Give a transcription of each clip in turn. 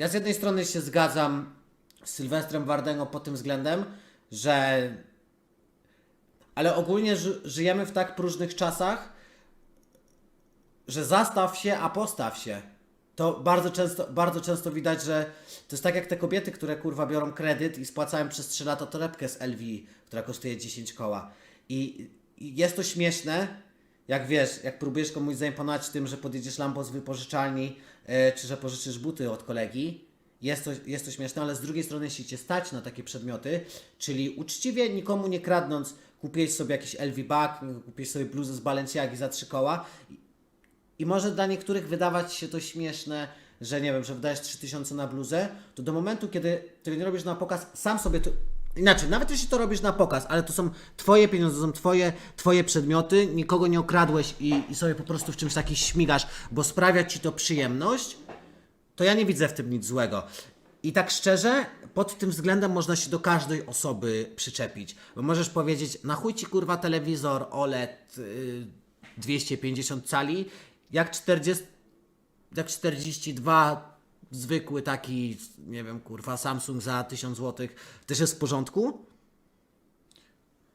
ja z jednej strony się zgadzam z Sylwestrem Wardęgą pod tym względem, że ale ogólnie ży, żyjemy w tak próżnych czasach, że zastaw się, a postaw się. To bardzo często, bardzo często widać, że to jest tak jak te kobiety, które kurwa biorą kredyt i spłacają przez 3 lata torebkę z LV, która kosztuje 10 koła. I, I jest to śmieszne, jak wiesz, jak próbujesz komuś zaimponować tym, że podjedziesz Lambo z wypożyczalni, e, czy że pożyczysz buty od kolegi. Jest to, jest to śmieszne, ale z drugiej strony, jeśli cię stać na takie przedmioty, czyli uczciwie, nikomu nie kradnąc, kupiłeś sobie jakiś LV bag, kupiłeś sobie bluzę z Balenciagi za 3 koła i może dla niektórych wydawać się to śmieszne, że nie wiem, że wydajesz 3000 na bluzę, to do momentu, kiedy tego nie robisz na pokaz, sam sobie to. Inaczej, nawet jeśli to robisz na pokaz, ale to są Twoje pieniądze, to są Twoje, twoje przedmioty, nikogo nie okradłeś i, i sobie po prostu w czymś takim śmigasz, bo sprawia Ci to przyjemność, to ja nie widzę w tym nic złego. I tak szczerze, pod tym względem można się do każdej osoby przyczepić. Bo możesz powiedzieć, na chuj ci kurwa telewizor OLED y, 250 cali, jak 40, jak 42 zwykły taki, nie wiem, kurwa, Samsung za 1000 zł też jest w porządku.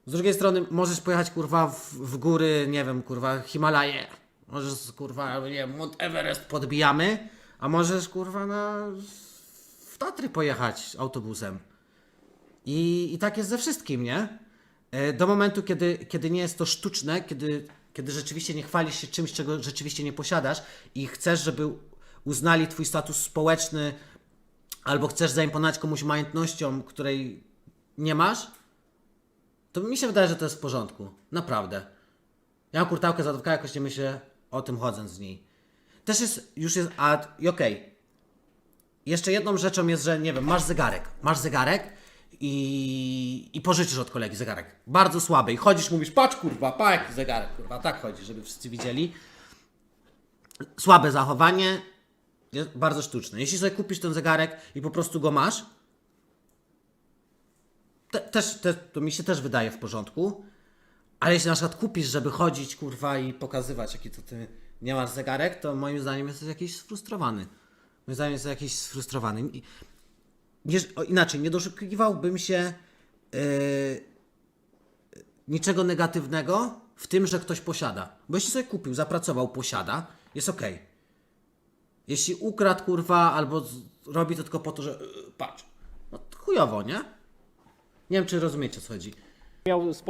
Z drugiej strony możesz pojechać kurwa w, w góry, nie wiem, kurwa, Himalaje. Możesz kurwa, nie wiem, Mount Everest podbijamy, a możesz kurwa na w Tatry pojechać autobusem. I, I tak jest ze wszystkim, nie? E, Do momentu, kiedy, kiedy nie jest to sztuczne, kiedy, kiedy rzeczywiście nie chwalisz się czymś, czego rzeczywiście nie posiadasz i chcesz, żeby uznali twój status społeczny, albo chcesz zaimponować komuś majątnością, której nie masz, to mi się wydaje, że to jest w porządku. Naprawdę. Ja mam kurtałkę zadawka, jakoś nie myślę o tym chodząc z niej. Też jest, już jest, a i okej. Jeszcze jedną rzeczą jest, że nie wiem, masz zegarek. Masz zegarek i, i pożyczysz od kolegi zegarek. Bardzo słaby. I chodzisz, mówisz, patrz kurwa, pa jaki zegarek, kurwa. Tak chodzi, żeby wszyscy widzieli. Słabe zachowanie, bardzo sztuczne. Jeśli sobie kupisz ten zegarek i po prostu go masz, te, też, te, to mi się też wydaje w porządku. Ale jeśli na przykład kupisz, żeby chodzić, kurwa, i pokazywać, jaki to ty nie masz zegarek, to moim zdaniem jesteś jakiś sfrustrowany. Moim zdaniem jesteś jakiś sfrustrowany. Nie, inaczej, nie doszukiwałbym się yy, niczego negatywnego w tym, że ktoś posiada. Bo jeśli sobie kupił, zapracował, posiada, jest okej. Jeśli ukradł, kurwa, albo z, robi to tylko po to, że yy, patrz, no chujowo, nie? Nie wiem, czy rozumiecie, o co chodzi. miał spodnie